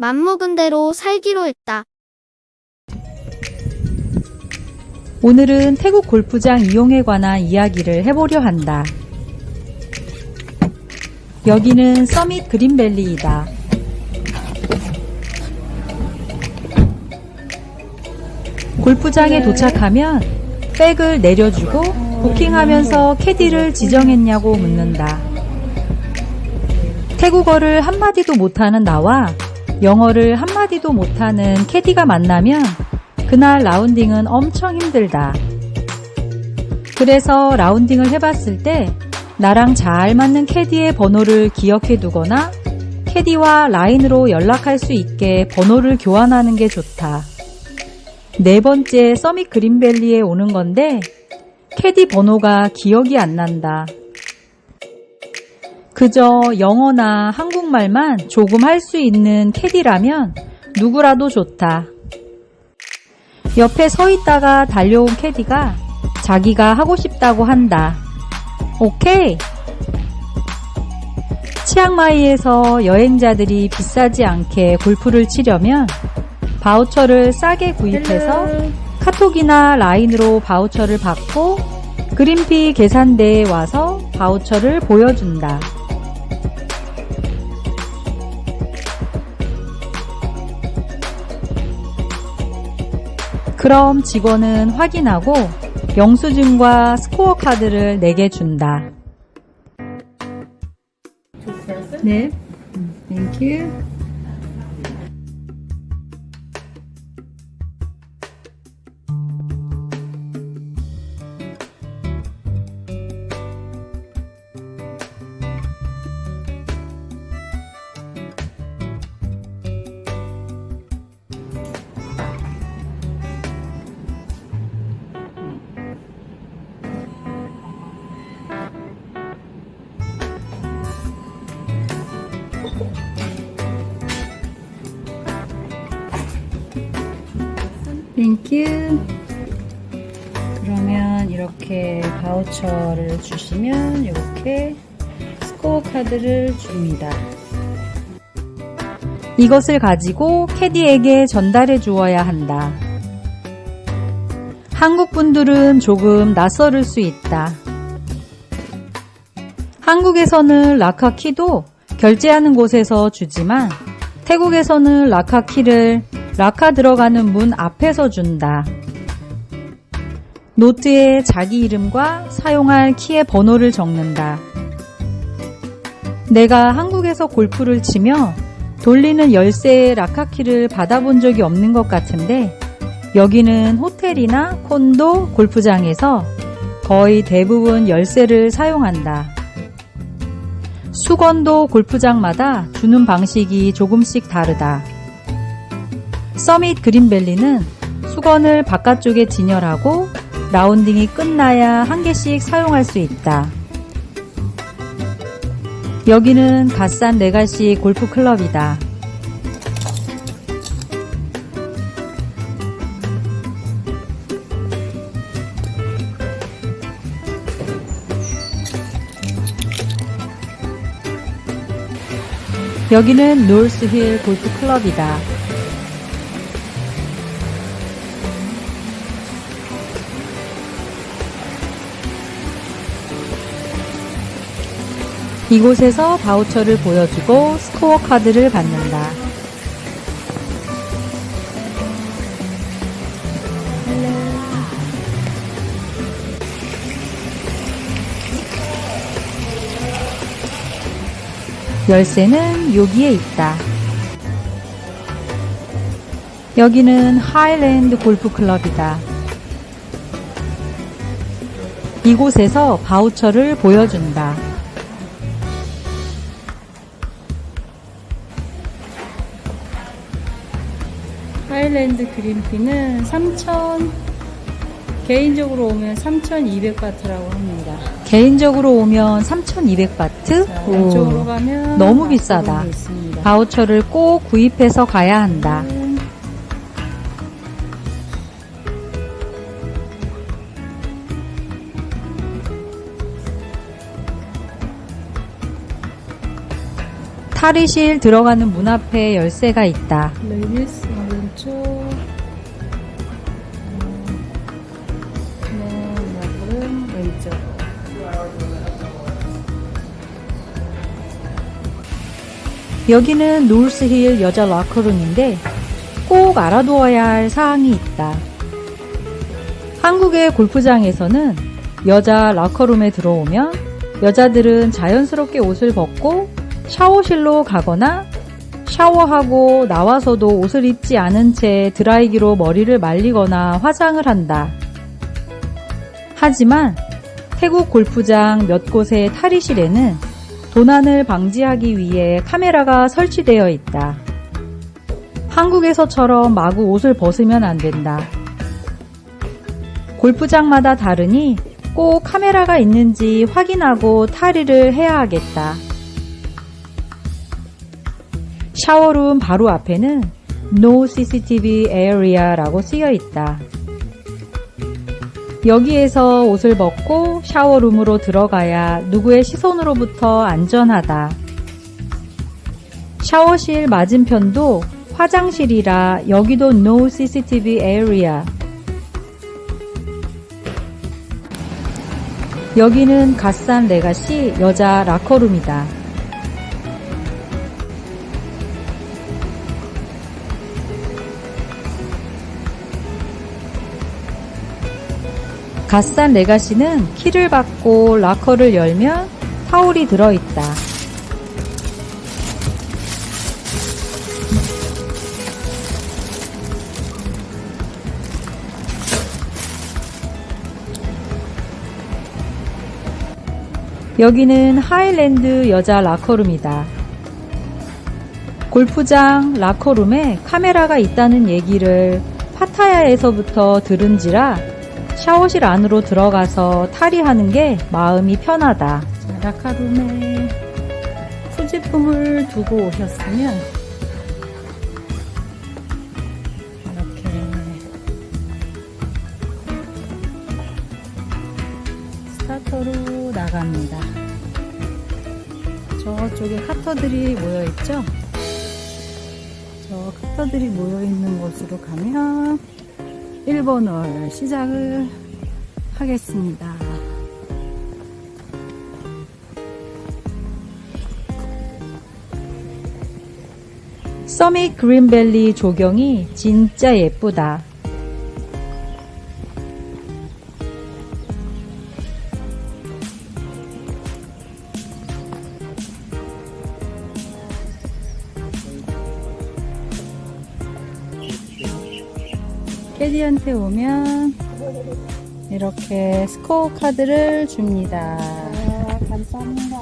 맘먹은 대로 살기로 했다. 오늘은 태국 골프장 이용에 관한 이야기를 해보려 한다. 여기는 서밋 그린밸리이다. 골프장에 도착하면 백을 내려주고 부킹하면서 캐디를 지정했냐고 묻는다. 태국어를 한마디도 못하는 나와 영어를 한마디도 못하는 캐디가 만나면 그날 라운딩은 엄청 힘들다. 그래서 라운딩을 해봤을 때 나랑 잘 맞는 캐디의 번호를 기억해 두거나 캐디와 라인으로 연락할 수 있게 번호를 교환하는 게 좋다. 네 번째 서밋 그린밸리에 오는 건데 캐디 번호가 기억이 안 난다. 그저 영어나 한국말만 조금 할 수 있는 캐디라면 누구라도 좋다. 옆에 서 있다가 달려온 캐디가 자기가 하고 싶다고 한다. 오케이. 치앙마이에서 여행자들이 비싸지 않게 골프를 치려면 바우처를 싸게 구입해서 카톡이나 라인으로 바우처를 받고 그린피 계산대에 와서 바우처를 보여준다. 그럼 직원은 확인하고 영수증과 스코어 카드를 내게 준다. 네. 땡큐. 땡큐. 그러면 이렇게 바우처를 주시면 이렇게 스코어 카드를 줍니다. 이것을 가지고 캐디에게 전달해 주어야 한다. 한국 분들은 조금 낯설을 수 있다. 한국에서는 라카 키도 결제하는 곳에서 주지만 태국에서는 라카 키를 라카 들어가는 문 앞에서 준다. 노트에 자기 이름과 사용할 키의 번호를 적는다. 내가 한국에서 골프를 치며 돌리는 열쇠의 라카키를 받아본 적이 없는 것 같은데 여기는 호텔이나 콘도 골프장에서 거의 대부분 열쇠를 사용한다. 수건도 골프장마다 주는 방식이 조금씩 다르다. 서밋 그린밸리는 수건을 바깥쪽에 진열하고 라운딩이 끝나야 한 개씩 사용할 수 있다. 여기는 갓산 네가시 골프 클럽이다. 여기는 노스힐 골프 클럽이다. 이곳에서 바우처를 보여주고 스코어 카드를 받는다. 열쇠는 여기에 있다. 여기는 하일랜드 골프 클럽이다. 이곳에서 바우처를 보여준다. 하일랜드 그린피는 3,000 개인적으로 오면 3,200바트라고 합니다. 개인적으로 오면 3,200바트? 자, 왼쪽으로 가면 너무 비싸다. 바우처를 꼭 구입해서 가야 한다. 음, 탈의실 들어가는 문 앞에 열쇠가 있다. 레이디스 왼쪽 여기는 노스힐 여자 라커룸인데 꼭 알아두어야 할 사항이 있다. 한국의 골프장에서는 여자 라커룸에 들어오면 여자들은 자연스럽게 옷을 벗고 샤워실로 가거나 샤워하고 나와서도 옷을 입지 않은 채 드라이기로 머리를 말리거나 화장을 한다. 하지만 태국 골프장 몇 곳의 탈의실에는 도난을 방지하기 위해 카메라가 설치되어 있다. 한국에서처럼 마구 옷을 벗으면 안 된다. 골프장마다 다르니 꼭 카메라가 있는지 확인하고 탈의를 해야 하겠다. 샤워룸 바로 앞에는 No CCTV Area라고 쓰여 있다. 여기에서 옷을 벗고 샤워룸으로 들어가야 누구의 시선으로부터 안전하다. 샤워실 맞은편도 화장실이라 여기도 No CCTV Area. 여기는 갓산 레가시 여자 라커룸이다. 갓산 레가시는 키를 받고 라커를 열면 타올이 들어있다. 여기는 하일랜드 여자 라커룸이다. 골프장 라커룸에 카메라가 있다는 얘기를 파타야에서부터 들은지라 샤워실 안으로 들어가서 탈의하는 게 마음이 편하다. 자, 라카룸에 소지품을 두고 오셨으면 이렇게 스타터로 나갑니다. 저쪽에 카터들이 모여 있죠? 저 카터들이 모여 있는 곳으로 가면 1번 홀 시작을 하겠습니다. 서밋 그린밸리 조경이 진짜 예쁘다. 캐디한테 오면 이렇게 스코어 카드를 줍니다. 감사합니다.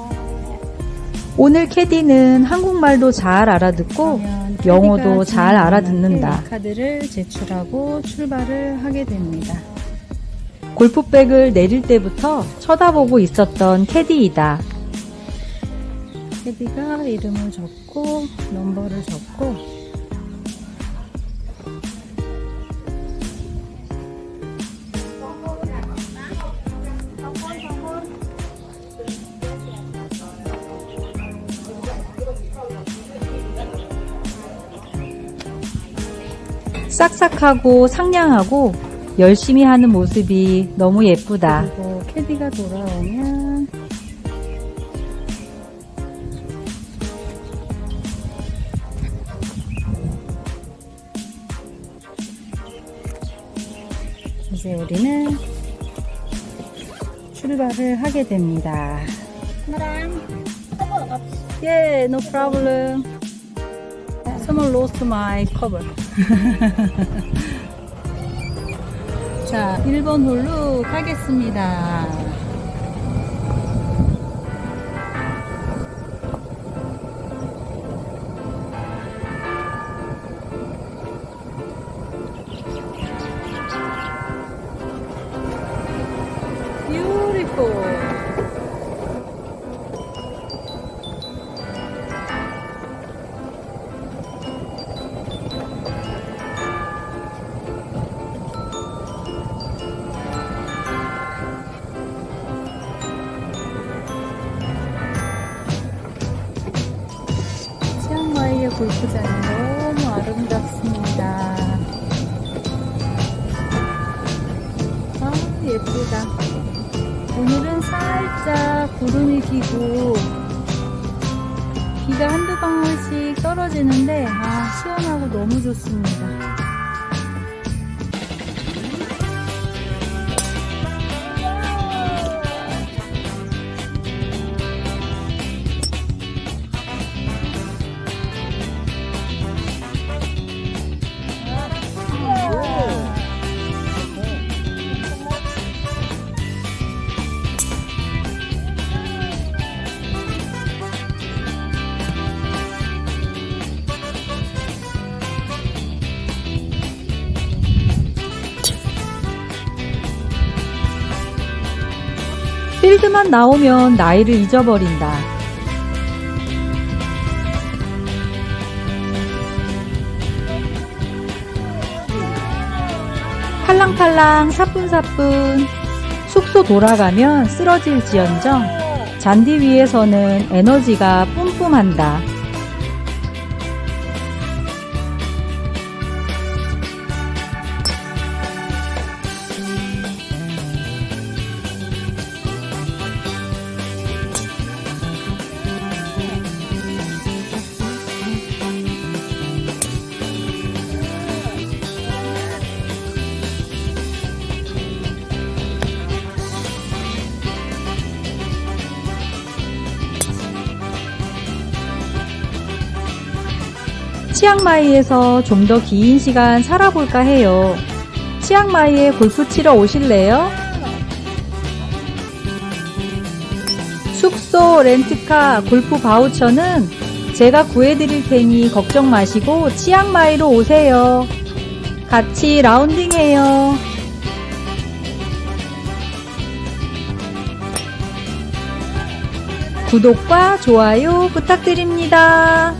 오늘 캐디는 한국말도 잘 알아듣고 영어도 잘 알아듣는다. 카드를 제출하고 출발을 하게 됩니다. 골프백을 내릴 때부터 쳐다보고 있었던 캐디이다. 캐디가 이름을 적고 넘버를 적고 싹싹하고 상냥하고 열심히 하는 모습이 너무 예쁘다. 그리고 캐디가 돌아오면 이제 우리는 출발을 하게 됩니다. Yeah, no problem. someone lost my cover. 자, 1번 홀로 가겠습니다. Beautiful. 예쁘다. 오늘은 살짝 구름이 끼고 비가 한두 방울씩 떨어지는데 아 시원하고 너무 좋습니다. 필드만 나오면 나이를 잊어버린다. 팔랑팔랑 사뿐사뿐 숙소 돌아가면 쓰러질 지언정 잔디 위에서는 에너지가 뿜뿜한다. 치앙마이에서 좀 더 긴 시간 살아볼까 해요. 치앙마이에 골프 치러 오실래요? 숙소, 렌트카, 골프 바우처는 제가 구해드릴 테니 걱정 마시고 치앙마이로 오세요. 같이 라운딩해요. 구독과 좋아요 부탁드립니다.